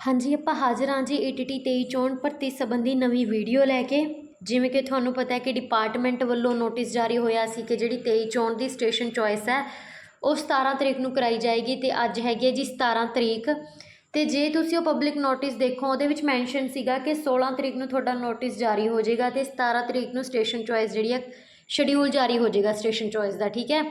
ਹਾਂਜੀ, ਆਪਾਂ ਹਾਜ਼ਰ ਹਾਂ ਜੀ ਈਟੀਟੀ 23 ਚੋਣ ਭਰਤੀ ਸੰਬੰਧੀ ਨਵੀਂ ਵੀਡੀਓ ਲੈ ਕੇ। ਜਿਵੇਂ ਕਿ ਤੁਹਾਨੂੰ ਪਤਾ ਹੈ ਕਿ ਡਿਪਾਰਟਮੈਂਟ ਵੱਲੋਂ ਨੋਟਿਸ ਜਾਰੀ ਹੋਇਆ ਸੀ ਕਿ ਜਿਹੜੀ 23 ਚੋਣ ਦੀ ਸਟੇਸ਼ਨ ਚੋਇਸ ਹੈ, ਉਹ 17 ਤਰੀਕ ਨੂੰ ਕਰਾਈ ਜਾਏਗੀ ਤੇ ਅੱਜ ਹੈਗੀ ਹੈ ਜੀ 17 ਤਰੀਕ। ਤੇ ਜੇ ਤੁਸੀਂ ਉਹ ਪਬਲਿਕ ਨੋਟਿਸ ਦੇਖੋ, ਉਹਦੇ ਵਿੱਚ ਮੈਂਸ਼ਨ ਸੀਗਾ ਕਿ 16 ਤਰੀਕ ਨੂੰ ਤੁਹਾਡਾ ਨੋਟਿਸ ਜਾਰੀ ਹੋ ਜਾਏਗਾ ਤੇ 17 ਤਰੀਕ ਨੂੰ ਸਟੇਸ਼ਨ ਚੋਇਸ ਜਿਹੜੀ ਹੈ ਸ਼ਡਿਊਲ ਜਾਰੀ ਹੋ ਜਾਏਗਾ ਸਟੇਸ਼ਨ ਚੋਇਸ ਦਾ, ਠੀਕ ਹੈ?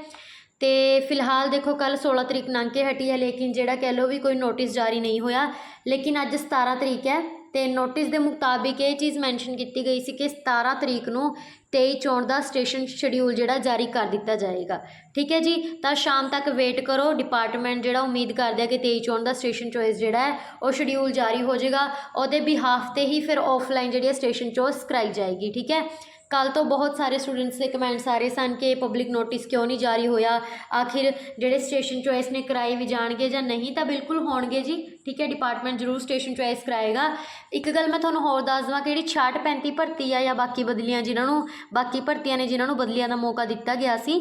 ਤੇ ਫਿਲਹਾਲ ਦੇਖੋ, ਕੱਲ 16 ਤਰੀਕ ਲੰਘ ਕੇ ਹਟੀ ਹੈ, ਲੇਕਿਨ ਜਿਹੜਾ ਕਹਿ ਲਓ ਵੀ ਕੋਈ ਨੋਟਿਸ ਜਾਰੀ ਨਹੀਂ ਹੋਇਆ, ਲੇਕਿਨ ਅੱਜ 17 ਤਰੀਕ ਹੈ, ਤੇ ਨੋਟਿਸ ਦੇ ਮੁਤਾਬਿਕ ਇਹ ਚੀਜ਼ ਮੈਂਸ਼ਨ ਕੀਤੀ ਗਈ ਸੀ ਕਿ 17 ਤਰੀਕ ਨੂੰ 23 ਚੋਣ ਦਾ ਸਟੇਸ਼ਨ ਸ਼ਡਿਊਲ ਜਿਹੜਾ ਜਾਰੀ ਕਰ ਦਿੱਤਾ ਜਾਏਗਾ। ਠੀਕ ਹੈ ਜੀ? ਤਾਂ ਸ਼ਾਮ ਤੱਕ ਵੇਟ ਕਰੋ। ਡਿਪਾਰਟਮੈਂਟ ਜਿਹੜਾ ਉਮੀਦ ਕਰਦੇ ਆ ਕਿ 23 ਚੋਣ ਦਾ ਸਟੇਸ਼ਨ ਚੋਇਸ ਜਿਹੜਾ ਹੈ, ਉਹ ਸ਼ਡਿਊਲ ਜਾਰੀ ਹੋ ਜਾਏਗਾ। ਉਹਦੇ ਬਿਹਾਫ ਤੇ ਹੀ ਫਿਰ ਆਫਲਾਈਨ ਜਿਹੜੀ ਹੈ ਸਟੇਸ਼ਨ ਚੋਇਸ ਕਰਾਈ ਜਾਏਗੀ। ਠੀਕ ਹੈ? ਕੱਲ ਤੋਂ ਬਹੁਤ ਸਾਰੇ ਸਟੂਡੈਂਟਸ ਦੇ ਕਮੈਂਟਸ ਆ ਰਹੇ ਸਨ ਕਿ ਪਬਲਿਕ ਨੋਟਿਸ ਕਿਉਂ ਨਹੀਂ ਜਾਰੀ ਹੋਇਆ? ਆਖਿਰ ਜਿਹੜੇ ਸਟੇਸ਼ਨ ਚੋਇਸ ਨੇ ਕਰਾਏ ਵੀ ਜਾਣਗੇ ਜਾਂ ਨਹੀਂ ਤਾਂ ਬਿਲਕੁਲ ਹੋਣਗੇ ਜੀ। ਠੀਕ ਹੈ? ਡਿਪਾਰਟਮੈਂਟ ਜ਼ਰੂਰ ਸਟੇਸ਼ਨ ਚੋਇਸ ਕਰਾਏਗਾ। ਇੱਕ ਗੱਲ ਮੈਂ ਤੁਹਾਨੂੰ ਹੋਰ ਦੱਸ ਦਵਾਂ ਕਿ ਜਿਹੜੀ 66 35 ਭਰਤੀ ਆ ਜਾਂ ਬਾਕੀ ਬਦਲੀਆਂ ਜਿਨ੍ਹਾਂ ਨੂੰ ਬਾਕੀ ਭਰਤੀਆਂ ਨੇ ਜਿਨ੍ਹਾਂ ਨੂੰ ਬਦਲੀਆਂ ਦਾ ਮੌਕਾ ਦਿੱਤਾ ਗਿਆ ਸੀ।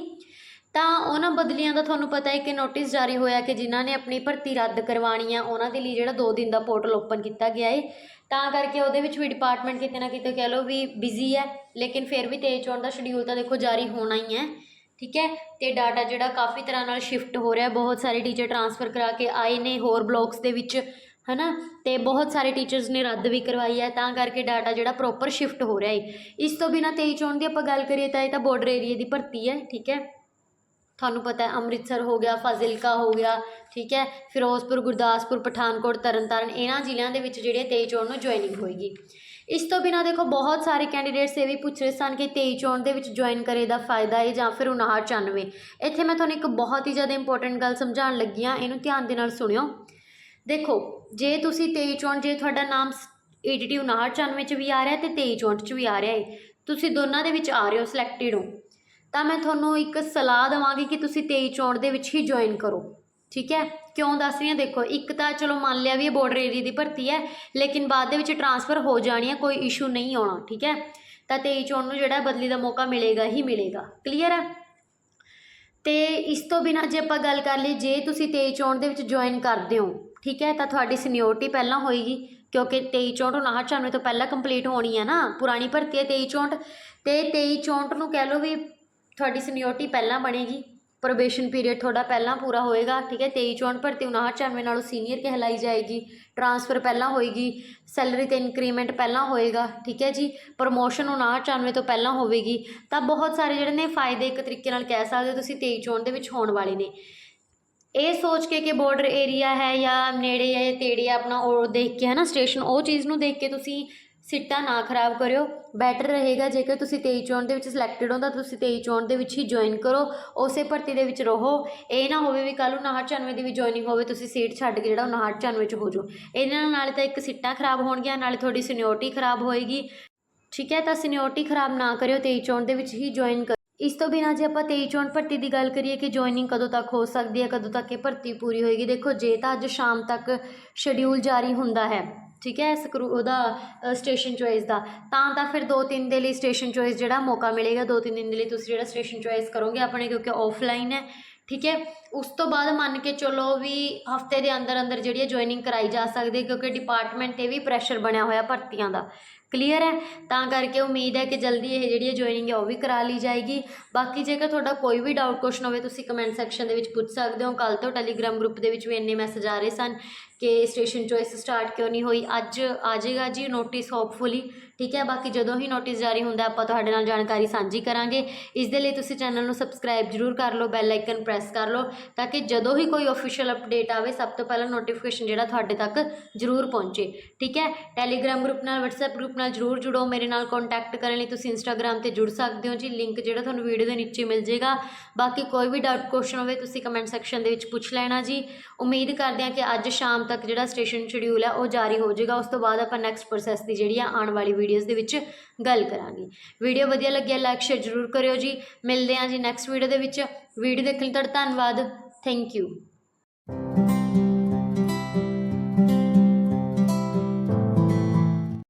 ਤਾਂ ਉਹਨਾਂ ਬਦਲੀਆਂ ਦਾ ਤੁਹਾਨੂੰ ਪਤਾ ਹੈ ਕਿ ਨੋਟਿਸ ਜਾਰੀ ਹੋਇਆ ਕਿ ਜਿਨ੍ਹਾਂ ਨੇ ਆਪਣੀ ਭਰਤੀ ਰੱਦ ਕਰਵਾਉਣੀ ਆ, ਉਹਨਾਂ ਦੇ ਲਈ ਜਿਹੜਾ 2 ਦਿਨ ਦਾ ਪੋਰਟਲ ਓਪਨ ਕੀਤਾ ਗਿਆ ਹੈ ਤਾਂ ਕਰਕੇ ਉਹਦੇ ਵਿੱਚ ਵੀ ਡਿਪਾਰਟਮੈਂਟ ਕਿਤੇ ਨਾ ਕਿਤੇ ਕਹਿ ਲਓ ਵੀ ਬਿਜ਼ੀ ਹੈ ਲੇਕਿਨ ਫਿਰ ਵੀ ਤੇਜ਼ ਚੋਣ ਦਾ ਸ਼ਡਿਊਲ ਤਾਂ ਦੇਖੋ ਜਾਰੀ ਹੋਣਾ ਹੀ ਹੈ ਠੀਕ ਹੈ? ਤੇ ਡਾਟਾ ਜਿਹੜਾ ਕਾਫੀ ਤਰ੍ਹਾਂ ਨਾਲ ਸ਼ਿਫਟ ਹੋ ਰਿਹਾ, ਬਹੁਤ ਸਾਰੇ ਟੀਚਰ ਟਰਾਂਸਫਰ ਕਰਾ ਕੇ ਆਏ ਨੇ, ਹੋਰ ਬਲੋਕਸ ਦੇ ਵਿੱਚ ਹੈ ਨਾ ਅਤੇ ਬਹੁਤ ਸਾਰੇ ਟੀਚਰਸ ਨੇ ਰੱਦ ਵੀ ਕਰਵਾਈ ਹੈ, ਤਾਂ ਕਰਕੇ ਡਾਟਾ ਜਿਹੜਾ ਪ੍ਰੋਪਰ ਸ਼ਿਫਟ ਹੋ ਰਿਹਾ ਹੈ ਇਸ ਤੋਂ ਬਿਨਾਂ ਤੇਈ ਚੋਣ ਦੀ ਆਪਾਂ ਗੱਲ ਕਰੀਏ ਤਾਂ ਇਹ ਤਾਂ ਬਾਰਡਰ ਏਰੀਏ ਦੀ ਭਰਤੀ ਹੈ, ਠੀਕ ਹੈ? ਤੁਹਾਨੂੰ ਪਤਾ ਹੈ, ਅੰਮ੍ਰਿਤਸਰ ਹੋ ਗਿਆ, ਫਾਜ਼ਿਲਕਾ ਹੋ ਗਿਆ, ਠੀਕ ਹੈ? ਫਿਰੋਜ਼ਪੁਰ, ਗੁਰਦਾਸਪੁਰ, ਪਠਾਨਕੋਟ, ਤਰਨਤਾਰਨ, ਇਹਨਾਂ ਜ਼ਿਲ੍ਹਿਆਂ ਦੇ ਵਿੱਚ ਜਿਹੜੇ 23 ਚੋਣ ਨੂੰ ਜੁਆਇਨਿੰਗ ਹੋਏਗੀ। ਇਸ ਤੋਂ ਬਿਨਾ ਦੇਖੋ, ਬਹੁਤ ਸਾਰੇ ਕੈਂਡੀਡੇਟਸ ਇਹ ਵੀ ਪੁੱਛ ਰਹੇ ਸਨ ਕਿ 23 ਚੋਣ ਦੇ ਵਿੱਚ ਜੁਆਇਨ ਕਰੇ ਦਾ ਫਾਇਦਾ ਹੈ ਜਾਂ ਫਿਰ 5994 ਇੱਥੇ ਮੈਂ ਤੁਹਾਨੂੰ ਇੱਕ ਬਹੁਤ ਹੀ ਜ਼ਿਆਦਾ ਇੰਪੋਰਟੈਂਟ ਗੱਲ ਸਮਝਾਉਣ ਲੱਗੀ ਹਾਂ, ਇਹਨੂੰ ਧਿਆਨ ਦੇ ਨਾਲ ਸੁਣਿਓ। ਦੇਖੋ, ਜੇ ਤੁਸੀਂ 23 ਚੋਣ, ਜੇ ਤੁਹਾਡਾ ਨਾਮ ਏਡੀਟੀ 5994 ਚ ਵੀ ਆ ਰਿਹਾ ਤੇ 23 ਚੋਣ ਚ ਵੀ ਆ ਰਿਹਾ ਹੈ ਤੁਸੀਂ ਦੋਨਾਂ ਦੇ ਵਿੱਚ ਆ ਰਹੇ ਹੋ ਸਿਲੈਕਟਡ ਹੋ। ਤਾਂ ਮੈਂ ਤੁਹਾਨੂੰ ਇੱਕ ਸਲਾਹ ਦੇਵਾਂਗੀ ਕਿ ਤੁਸੀਂ 23 ਚੋਣ ਦੇ ਵਿੱਚ ਹੀ ਜੁਆਇਨ ਕਰੋ, ਠੀਕ ਹੈ? ਕਿਉਂ ਦੱਸ ਰਹੀ ਹਾਂ? ਦੇਖੋ, ਇੱਕ ਤਾਂ ਚਲੋ ਮੰਨ ਲਿਆ ਵੀ ਇਹ ਬਾਰਡਰ ਏਰੀਆ ਦੀ ਭਰਤੀ ਹੈ, ਲੇਕਿਨ ਬਾਅਦ ਦੇ ਵਿੱਚ ਟਰਾਂਸਫਰ ਹੋ ਜਾਣੀ ਹੈ, ਕੋਈ ਇਸ਼ੂ ਨਹੀਂ ਆਉਣਾ, ਠੀਕ ਹੈ? ਤਾਂ 23 ਚੋਣ ਨੂੰ ਜਿਹੜਾ ਬਦਲੀ ਦਾ ਮੌਕਾ ਮਿਲੇਗਾ, ਹੀ ਮਿਲੇਗਾ ਕਲੀਅਰ ਹੈ? ਤੇ ਇਸ ਤੋਂ ਬਿਨਾ ਜੇ ਆਪਾਂ ਗੱਲ ਕਰ ਲਈ ਜੇ ਤੁਸੀਂ 23 ਚੋਣ ਦੇ ਵਿੱਚ ਜੁਆਇਨ ਕਰਦੇ ਹੋ ਠੀਕ ਹੈ, ਤਾਂ ਤੁਹਾਡੀ ਸੀਨੀਓਰਟੀ ਪਹਿਲਾਂ ਹੋਏਗੀ, ਕਿਉਂਕਿ 23 ਚੌਂਹਠ 59 ਤੋਂ ਪਹਿਲਾਂ ਕੰਪਲੀਟ ਹੋਣੀ ਹੈ ਨਾ, ਪੁਰਾਣੀ ਭਰਤੀ ਹੈ 23 ਚੌਂਹਠ, ਤੇ 23 ਚੌਂਹਠ ਨੂੰ ਕਹਿ ਲਓ ਵੀ ਤੁਹਾਡੀ ਸੀਨੀਅਰਟੀ ਪਹਿਲਾਂ ਬਣੇਗੀ ਪ੍ਰੋਬੇਸ਼ਨ ਪੀਰੀਅਡ ਤੁਹਾਡਾ ਪਹਿਲਾਂ ਪੂਰਾ ਹੋਏਗਾ, ਠੀਕ ਹੈ 23 ਚੌਂਹਠ ਭਰਤੀ 59 ਨਾਲੋਂ ਸੀਨੀਅਰ ਕਹਿਲਾਈ ਜਾਏਗੀ ਟਰਾਂਸਫਰ ਪਹਿਲਾਂ ਹੋਏਗੀ ਸੈਲਰੀ ਤੇ ਇਨਕਰੀਮੈਂਟ ਪਹਿਲਾਂ ਹੋਏਗਾ, ਠੀਕ ਹੈ ਜੀ ਪ੍ਰਮੋਸ਼ਨ 59 ਤੋਂ ਪਹਿਲਾਂ ਹੋਵੇਗੀ, ਤਾਂ ਬਹੁਤ ਸਾਰੇ ਜਿਹੜੇ ਨੇ ਫਾਇਦੇ ਇੱਕ ਤਰੀਕੇ ਨਾਲ ਕਹਿ ਸਕਦੇ ਹੋ ਤੁਸੀਂ 23 ਚੌਂਹਠ ਦੇ ਵਿੱਚ ਹੋਣ ਵਾਲੇ ਨੇ। ਇਹ ਸੋਚ ਕੇ ਕਿ ਬਾਰਡਰ ਏਰੀਆ ਹੈ ਜਾਂ ਨੇੜੇ ਹੈ, ਤੇੜੇ ਹੈ, ਆਪਣਾ ਉਹ ਦੇਖ ਕੇ ਹੈ ਨਾ ਸਟੇਸ਼ਨ ਉਹ ਚੀਜ਼ ਨੂੰ ਦੇਖ ਕੇ ਤੁਸੀਂ ਸੀਟਾਂ ਨਾ ਖਰਾਬ ਕਰਿਓ। ਬੈਟਰ ਰਹੇਗਾ ਜੇਕਰ ਤੁਸੀਂ 23 ਚੋਣ ਦੇ ਵਿੱਚ ਸਿਲੈਕਟਡ ਹੋ ਤਾਂ ਤੁਸੀਂ 23 ਚੋਣ ਦੇ ਵਿੱਚ ਹੀ ਜੁਆਇਨ ਕਰੋ। ਉਸੇ ਭਰਤੀ ਦੇ ਵਿੱਚ ਰਹੋ। ਇਹ ਨਾ ਹੋਵੇ ਵੀ ਕੱਲ੍ਹ ਨੂੰ 59 ਦੀ ਵੀ ਜੁਆਇਨਿੰਗ ਹੋਵੇ, ਤੁਸੀਂ ਸੀਟ ਛੱਡ ਕੇ ਜਿਹੜਾ 59 ਚ ਹੋ ਜਾਓ। ਇਹਨਾਂ ਨਾਲ ਤਾਂ ਇੱਕ ਸੀਟਾਂ ਖਰਾਬ ਹੋਣਗੀਆਂ, ਨਾਲੇ ਤੁਹਾਡੀ ਸੀਨੀਅਰਟੀ ਖਰਾਬ ਹੋਏਗੀ। ਠੀਕ ਹੈ, ਤਾਂ ਸੀਨੀਅਰਟੀ ਖਰਾਬ ਨਾ ਕਰਿਓ 23 ਚੋਣ ਦੇ ਵਿੱਚ ਹੀ ਜੁਆਇਨ ਕਰੋ ਇਸ ਤੋਂ ਬਿਨਾਂ ਜੇ ਆਪਾਂ ਤੇਈ ਚੋਣ ਭਰਤੀ ਦੀ ਗੱਲ ਕਰੀਏ ਕਿ ਜੁਆਇਨਿੰਗ ਕਦੋਂ ਤੱਕ ਹੋ ਸਕਦੀ ਹੈ, ਕਦੋਂ ਤੱਕ ਇਹ ਭਰਤੀ ਪੂਰੀ ਹੋਏਗੀ, ਦੇਖੋ ਜੇ ਤਾਂ ਅੱਜ ਸ਼ਾਮ ਤੱਕ ਸ਼ਡਿਊਲ ਜਾਰੀ ਹੁੰਦਾ ਹੈ, ਠੀਕ ਹੈ ਸਕਰੂ ਉਹਦਾ ਸਟੇਸ਼ਨ ਚੋਇਸ ਦਾ, ਤਾਂ ਤਾਂ ਫਿਰ 2-3 ਦੇ ਲਈ ਸਟੇਸ਼ਨ ਚੋਇਸ ਜਿਹੜਾ ਮੌਕਾ ਮਿਲੇਗਾ 2-3 ਦਿਨ ਦੇ ਲਈ ਤੁਸੀਂ ਜਿਹੜਾ ਸਟੇਸ਼ਨ ਚੋਇਸ ਕਰੋਗੇ ਆਪਣੇ, ਕਿਉਂਕਿ ਆਫਲਾਈਨ ਹੈ, ਠੀਕ ਹੈ। ਉਸ ਤੋਂ ਬਾਅਦ ਮੰਨ ਕੇ ਚਲੋ ਵੀ ਹਫ਼ਤੇ ਦੇ ਅੰਦਰ ਅੰਦਰ ਜਿਹੜੀ ਹੈ ਜੁਆਇਨਿੰਗ ਕਰਾਈ ਜਾ ਸਕਦੀ ਕਿਉਂਕਿ ਡਿਪਾਰਟਮੈਂਟ ਤੇ ਵੀ ਪ੍ਰੈਸ਼ਰ ਬਣਿਆ ਹੋਇਆ ਭਰਤੀਆਂ ਦਾ। ਕਲੀਅਰ ਹੈ? ਤਾਂ ਕਰਕੇ ਉਮੀਦ ਹੈ ਕਿ ਜਲਦੀ ਇਹ ਜਿਹੜੀ ਹੈ ਜੁਆਇਨਿੰਗ ਹੈ ਉਹ ਵੀ ਕਰਾ ਲਈ ਜਾਏਗੀ। ਬਾਕੀ ਜੇਕਰ ਤੁਹਾਡਾ ਕੋਈ ਵੀ ਡਾਊਟ ਕੁਐਸਚਨ ਹੋਵੇ, ਤੁਸੀਂ ਕਮੈਂਟ ਸੈਕਸ਼ਨ ਦੇ ਵਿੱਚ ਪੁੱਛ ਸਕਦੇ ਹੋ। ਕੱਲ ਤੋਂ ਟੈਲੀਗ੍ਰਾਮ ਗਰੁੱਪ ਦੇ ਵਿੱਚ ਵੀ ਇੰਨੇ ਮੈਸੇਜ ਆ ਰਹੇ ਸਨ ਕਿ ਸਟੇਸ਼ਨ ਚੋਇਸ ਸਟਾਰਟ ਕਿਉਂ ਨਹੀਂ ਹੋਈ। ਅੱਜ ਆ ਜਾਏਗਾ ਜੀ ਨੋਟਿਸ ਹੋਪਫੁਲੀ ਠੀਕ ਹੈ? ਬਾਕੀ ਜਦੋਂ ਹੀ ਨੋਟਿਸ ਜਾਰੀ ਹੁੰਦਾ ਆਪਾਂ ਤੁਹਾਡੇ ਨਾਲ ਜਾਣਕਾਰੀ ਸਾਂਝੀ ਕਰਾਂਗੇ। ਇਸ ਦੇ ਲਈ ਤੁਸੀਂ ਚੈਨਲ ਨੂੰ ਸਬਸਕ੍ਰਾਈਬ ਜ਼ਰੂਰ ਕਰ ਲਓ ਬੈਲ ਆਈਕਨ ਪ੍ਰੈਸ ਕਰ ਲਓ। ਤਾਂ ਕਿ ਜਦੋਂ ਹੀ ਕੋਈ ਅਫੀਸ਼ੀਅਲ ਅਪਡੇਟ ਆਵੇ, ਸਭ ਤੋਂ ਪਹਿਲਾਂ ਨੋਟੀਫਿਕੇਸ਼ਨ ਜਿਹੜਾ ਤੁਹਾਡੇ ਤੱਕ ਜ਼ਰੂਰ ਪਹੁੰਚੇ। ਠੀਕ ਹੈ? ਟੈਲੀਗ੍ਰਾਮ ਗਰੁੱਪ ਨਾਲ, WhatsApp ਗਰੁੱਪ ਨਾਲ ਜ਼ਰੂਰ ਜੁੜੋ। ਮੇਰੇ ਨਾਲ ਕੰਟੈਕਟ ਕਰਨ ਲਈ ਤੁਸੀਂ ਇੰਸਟਾਗ੍ਰam ਤੇ ਜੁੜ ਸਕਦੇ ਹੋ ਜੀ। ਲਿੰਕ ਜਿਹੜਾ ਤੁਹਾਨੂੰ ਵੀਡੀਓ ਦੇ ਨੀਚੇ ਮਿਲ ਜਾਏਗਾ। ਬਾਕੀ ਕੋਈ ਵੀ ਡਾਊਟ ਕੁਐਸਚਨ ਹੋਵੇ, ਤੁਸੀਂ ਕਮੈਂਟ ਸੈਕਸ਼ਨ ਦੇ ਵਿੱਚ ਪੁੱਛ ਲੈਣਾ ਜੀ। ਉਮੀਦ ਕਰਦੇ ਹਾਂ ਕਿ ਅੱਜ ਸ਼ਾਮ ਤੱਕ ਜਿਹੜਾ ਸਟੇਸ਼ਨ ਸ਼ਡਿਊਲ ਹੈ, ਉਹ ਜਾਰੀ ਹੋ ਜਾਏਗਾ। ਉਸ ਤੋਂ ਬਾਅਦ ਆਪਾਂ ਨੈਕਸਟ ਪ੍ਰੋਸੈਸ ਦੀ ਜਿਹੜੀ ਆ, ਆਉਣ ਵਾਲੀ ਵੀਡੀਓਜ਼ ਦੇ ਵਿੱਚ ਗੱਲ ਕਰਾਂਗੇ। ਵੀਡੀਓ ਵਧੀਆ ਲੱਗਿਆ ਲਾਈਕ ਸ਼ੇਅਰ ਜ਼ਰੂਰ ਕਰਿਓ ਜੀ। ਮਿਲਦੇ ਹਾਂ ਜੀ ਨੈਕਸਟ ਵੀਡੀਓ ਦੇ ਵਿੱਚ। ਵੀਡੀਓ ਦੇਖਣ ਲਈ ਤੁਹਾਡਾ ਧੰਨਵਾਦ। Thank you.